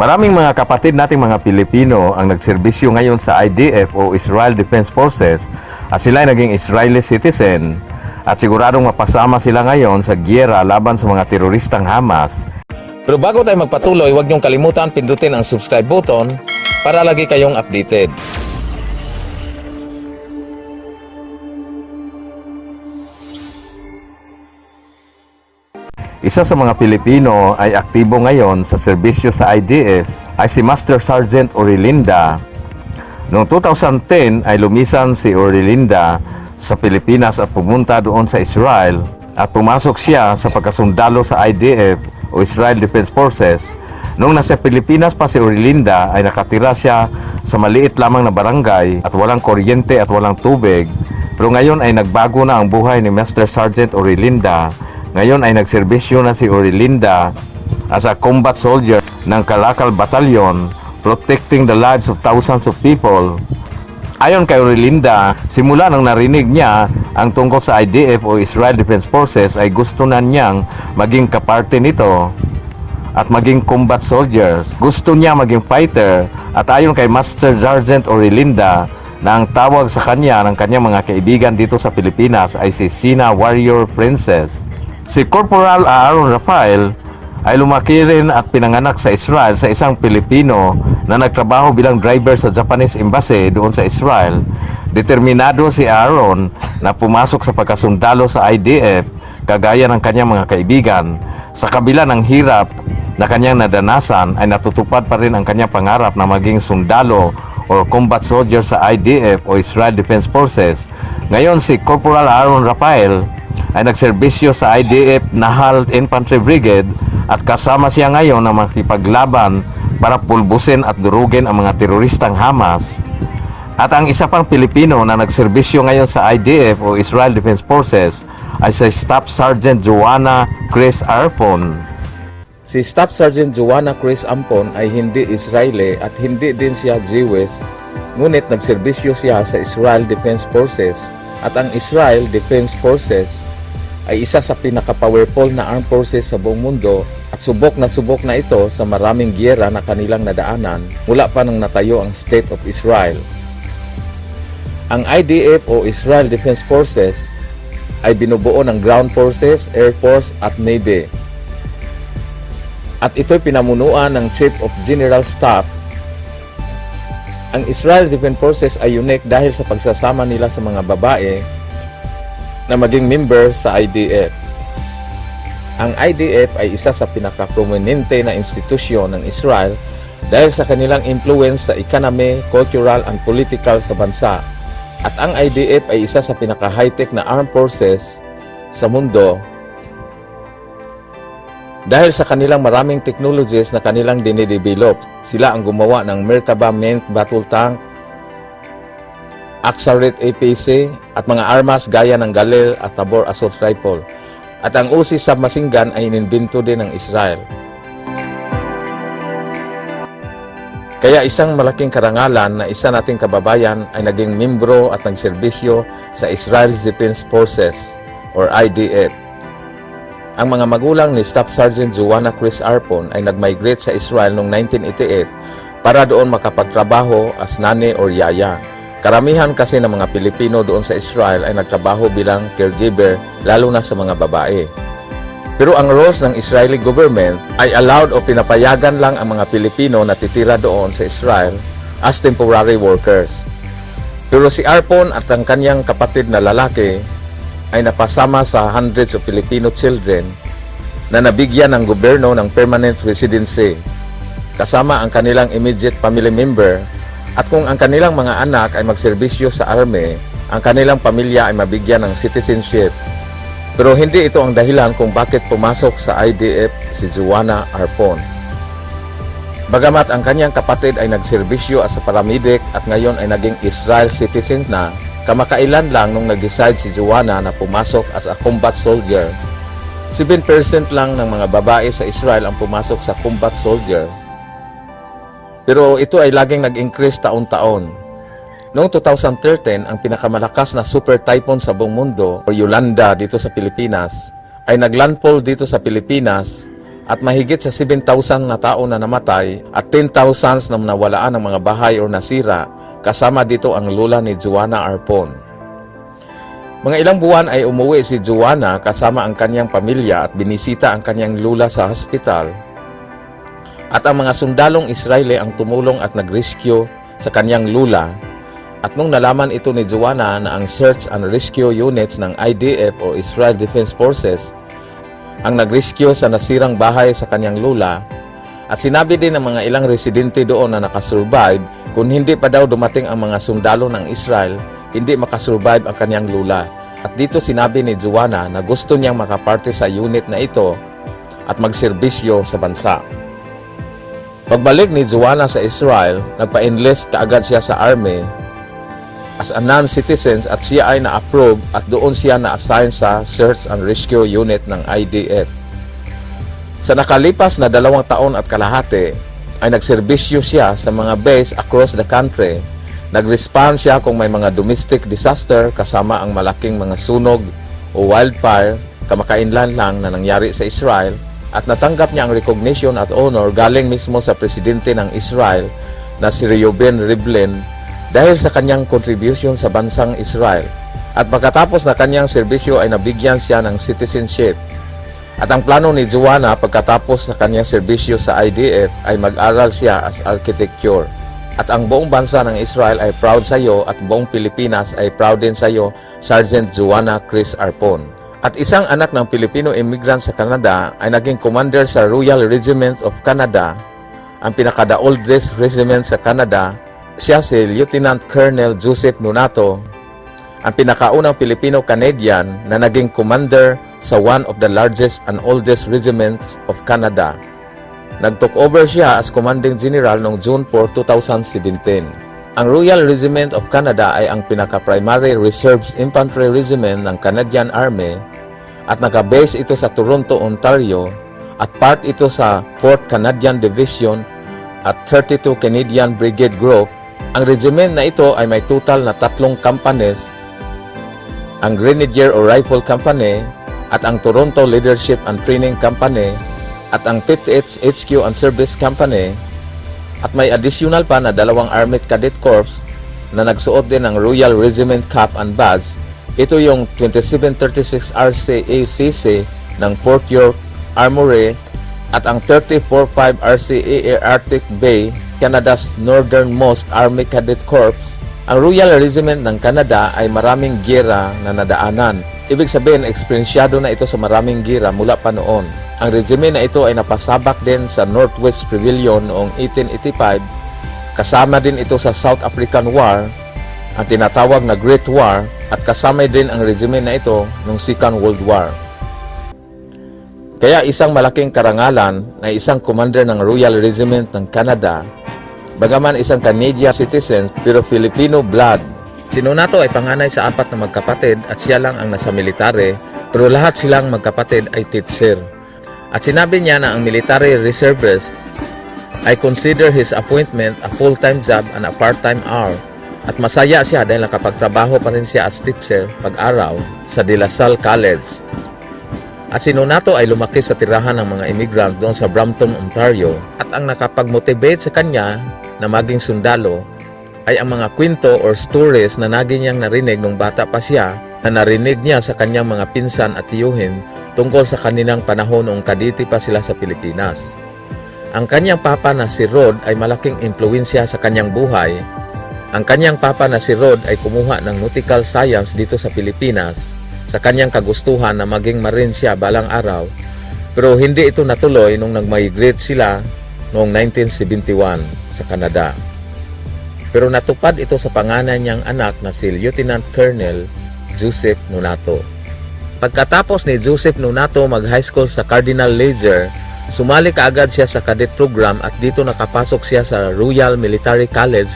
Maraming mga kapatid nating mga Pilipino ang nagserbisyo ngayon sa IDF o Israel Defense Forces at sila ay naging Israeli citizen at siguradong mapasama sila ngayon sa giyera laban sa mga teroristang Hamas. Pero bago tayo magpatuloy, huwag niyong kalimutan pindutin ang subscribe button para lagi kayong updated. Isa sa mga Pilipino ay aktibo ngayon sa serbisyo sa IDF ay si Master Sergeant Orilinda. Noong 2010 ay lumisan si Orilinda sa Pilipinas at pumunta doon sa Israel at pumasok siya sa pagkasundalo sa IDF o Israel Defense Forces. Noong nasa Pilipinas pa si Orilinda ay nakatira siya sa maliit lamang na barangay at walang kuryente at walang tubig. Pero ngayon ay nagbago na ang buhay ni Master Sergeant Orilinda ngayon ay nagserbisyo na si Orilinda as a combat soldier ng Caracal Battalion protecting the lives of thousands of people. Ayon kay Orilinda, simula nang narinig niya ang tungkol sa IDF o Israel Defense Forces ay gusto na niyang maging kaparte nito at maging combat soldiers. Gusto niya maging fighter at ayon kay Master Sergeant Orilinda na ang tawag sa kanya ng kanyang mga kaibigan dito sa Pilipinas ay si Sina Warrior Princess. Si Corporal Aaron Rafael ay lumaki rin at pinanganak sa Israel sa isang Pilipino na nagtrabaho bilang driver sa Japanese Embassy doon sa Israel. Determinado si Aaron na pumasok sa pagkasundalo sa IDF kagaya ng kanyang mga kaibigan. Sa kabila ng hirap na kanyang nadanasan ay natutupad pa rin ang kanyang pangarap na maging sundalo or combat soldier sa IDF o Israel Defense Forces. Ngayon si Corporal Aaron Rafael ay nagserbisyo sa IDF Nahal Infantry Brigade at kasama siya ngayon na makipaglaban para pulbusin at durugin ang mga teroristang Hamas. At ang isa pang Pilipino na nagserbisyo ngayon sa IDF o Israel Defense Forces ay si Staff Sergeant Joanna Chris Arpon. Si Staff Sergeant Joanna Chris Ampon ay hindi Israeli at hindi din siya Jewish, ngunit nagserbisyo siya sa Israel Defense Forces at ang Israel Defense Forces ay isa sa pinaka-powerful na armed forces sa buong mundo at subok na subok na ito sa maraming giyera na kanilang nadaanan mula pa nang natayo ang State of Israel. Ang IDF o Israel Defense Forces ay binubuo ng Ground Forces, Air Force at Navy. At ito'y pinamunuan ng Chief of General Staff. Ang Israel Defense Forces ay unique dahil sa pagsasama nila sa mga babae na maging member sa IDF. Ang IDF ay isa sa pinaka-prominente na institusyon ng Israel dahil sa kanilang influence sa economy, cultural, and political sa bansa. At ang IDF ay isa sa pinaka-high-tech na armed forces sa mundo dahil sa kanilang maraming technologies na kanilang dinidevelop. Sila ang gumawa ng Merkaba Main Battle Tank, Axarit APC at mga armas gaya ng Galil at Tabor Assault Rifle. At ang Uzi submachine gun ay inimbento din ng Israel. Kaya isang malaking karangalan na isa nating kababayan ay naging membro at nagserbisyo sa Israel Defense Forces or IDF. Ang mga magulang ni Staff Sergeant Joanna Chris Arpon ay nag-migrate sa Israel noong 1988 para doon makapagtrabaho as nani or yaya. Karamihan kasi ng mga Pilipino doon sa Israel ay nagtrabaho bilang caregiver lalo na sa mga babae. Pero ang rules ng Israeli government ay allowed o pinapayagan lang ang mga Pilipino na titira doon sa Israel as temporary workers. Pero si Arpon at ang kanyang kapatid na lalaki ay napasama sa hundreds of Filipino children na nabigyan ng gobyerno ng permanent residency kasama ang kanilang immediate family member at kung ang kanilang mga anak ay magserbisyo sa army, ang kanilang pamilya ay mabigyan ng citizenship. Pero hindi ito ang dahilan kung bakit pumasok sa IDF si Joanna Arpon. Bagamat ang kanyang kapatid ay nagserbisyo as a paramedic at ngayon ay naging Israel citizen na, kamakailan lang nung nag-decide si Joanna na pumasok as a combat soldier. 7% lang ng mga babae sa Israel ang pumasok sa combat soldier pero ito ay laging nag-increase taon-taon. Noong 2013, ang pinakamalakas na super typhoon sa buong mundo, o Yolanda dito sa Pilipinas, ay naglandfall dito sa Pilipinas at mahigit sa 7,000 na tao na namatay at 10,000 na nawalaan ng mga bahay o nasira kasama dito ang lula ni Juana Arpon. Mga ilang buwan ay umuwi si Juana kasama ang kanyang pamilya at binisita ang kanyang lula sa hospital. At ang mga sundalong Israeli ang tumulong at nag-rescue sa kanyang lula. At nung nalaman ito ni Juana na ang search and rescue units ng IDF o Israel Defense Forces ang nag-rescue sa nasirang bahay sa kanyang lula at sinabi din ng mga ilang residente doon na nakasurvive kung hindi pa daw dumating ang mga sundalo ng Israel, hindi makasurvive ang kanyang lula. At dito sinabi ni Juana na gusto niyang makaparte sa unit na ito at magserbisyo sa bansa. Pagbalik ni Juana sa Israel, nagpa-enlist kaagad siya sa army as a non-citizen at siya ay na-approve at doon siya na-assign sa Search and Rescue Unit ng IDF. Sa nakalipas na dalawang taon at kalahati, ay nagserbisyo siya sa mga base across the country. Nag-respond siya kung may mga domestic disaster kasama ang malaking mga sunog o wildfire kamakainlan lang na nangyari sa Israel at natanggap niya ang recognition at honor galing mismo sa presidente ng Israel na si Reuben Rivlin dahil sa kanyang contribution sa bansang Israel. At pagkatapos na kanyang serbisyo ay nabigyan siya ng citizenship. At ang plano ni Joanna pagkatapos sa kanyang serbisyo sa IDF ay mag-aral siya as architecture. At ang buong bansa ng Israel ay proud sa iyo at buong Pilipinas ay proud din sa iyo, Sergeant Joanna Chris Arpon. At isang anak ng Filipino immigrant sa Canada ay naging commander sa Royal Regiment of Canada, ang pinaka-the oldest regiment sa Canada. Siya si Lieutenant Colonel Joseph Nunato, ang pinakaunang Filipino-Canadian na naging commander sa one of the largest and oldest regiments of Canada. Nag-took over siya as commanding general noong June 4, 2017. Ang Royal Regiment of Canada ay ang pinaka-primary reserves infantry regiment ng Canadian Army at naka-base ito sa Toronto, Ontario at part ito sa 4th Canadian Division at 32 Canadian Brigade Group. Ang regiment na ito ay may total na tatlong companies, ang Grenadier o Rifle Company at ang Toronto Leadership and Training Company at ang 58th HQ and Service Company at may additional pa na dalawang Armed Cadet Corps na nagsuot din ng Royal Regiment Cap and Badge. Ito yung 2736 RCACC ng Port York Armory at ang 3045 RCAA Arctic Bay, Canada's northernmost Army Cadet Corps. Ang Royal Regiment ng Canada ay maraming gira na nadaanan. Ibig sabihin, eksperensyado na ito sa maraming gira mula pa noon. Ang regime na ito ay napasabak din sa Northwest Pavilion noong 1885. Kasama din ito sa South African War, ang tinatawag na Great War, at kasama din ang regime na ito noong Second World War. Kaya isang malaking karangalan na isang commander ng Royal Regiment ng Canada, bagaman isang Canadian citizen pero Filipino blood. Si Nonato ay panganay sa apat na magkapatid at siya lang ang nasa military pero lahat silang magkapatid ay teacher. At sinabi niya na ang military reservist I consider his appointment a full-time job and a part-time hour. At masaya siya dahil nakapagtrabaho pa rin siya as teacher pag-araw sa De La Salle College. At si Nonato ay lumaki sa tirahan ng mga immigrant doon sa Brampton, Ontario. At ang nakapag-motivate sa kanya na maging sundalo ay ang mga kwento or stories na naging niyang narinig nung bata pa siya na narinig niya sa kanyang mga pinsan at tiyuhin tungkol sa kanilang panahon noong kaditi pa sila sa Pilipinas. Ang kanyang papa na si Rod ay malaking impluensya sa kanyang buhay. Ang kanyang papa na si Rod ay kumuha ng nautical science dito sa Pilipinas sa kanyang kagustuhan na maging marine siya balang araw. Pero hindi ito natuloy nung nag-migrate sila noong 1971 sa Canada. Pero natupad ito sa pangalan niyang anak na si Lieutenant Colonel Joseph Nunato. Pagkatapos ni Joseph Nunato mag-high school sa Cardinal Lager, sumali kaagad siya sa cadet program at dito nakapasok siya sa Royal Military College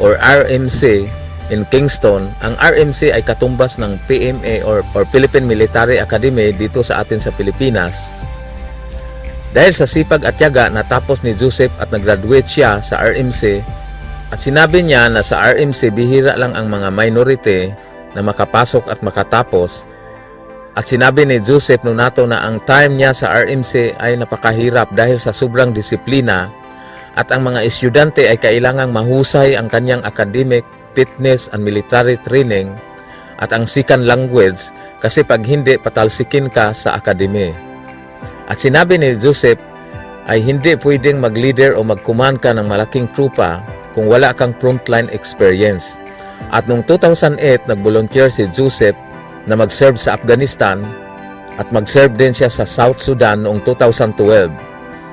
or RMC in Kingston. Ang RMC ay katumbas ng PMA or, or Philippine Military Academy dito sa atin sa Pilipinas. Dahil sa sipag at yaga, natapos ni Joseph at nag-graduate siya sa RMC at sinabi niya na sa RMC bihira lang ang mga minority na makapasok at makatapos At sinabi ni Joseph Nonato na ang time niya sa RMC ay napakahirap dahil sa sobrang disiplina at ang mga estudyante ay kailangang mahusay ang kanyang academic, fitness, and military training at ang second language kasi pag hindi patalsikin ka sa akademi. At sinabi ni Joseph ay hindi pwedeng mag-leader o mag-command ka ng malaking trupa kung wala kang frontline experience. At noong 2008, nag-volunteer si Joseph na mag-serve sa Afghanistan at mag-serve din siya sa South Sudan noong 2012.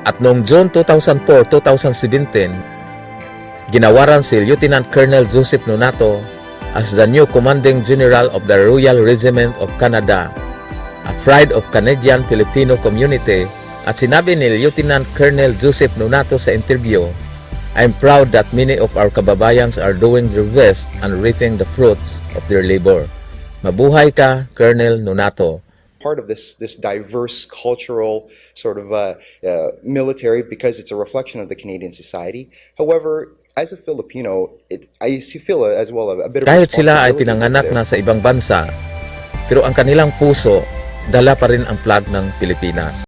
At noong June 2004-2017, ginawaran si Lieutenant Colonel Joseph Nonato as the new Commanding General of the Royal Regiment of Canada, a pride of Canadian Filipino community at sinabi ni Lieutenant Colonel Joseph Nonato sa interview, I'm proud that many of our kababayans are doing their best and reaping the fruits of their labor. Mabuhay ka, Colonel Nonato. part of this this diverse cultural sort of uh, uh, military because it's a reflection of the Canadian society. However, as a Filipino, it, I see- feel a, as well a, a bit of Kahit sila ay pinanganak na sa ibang bansa, pero ang kanilang puso, dala pa rin ang flag ng Pilipinas.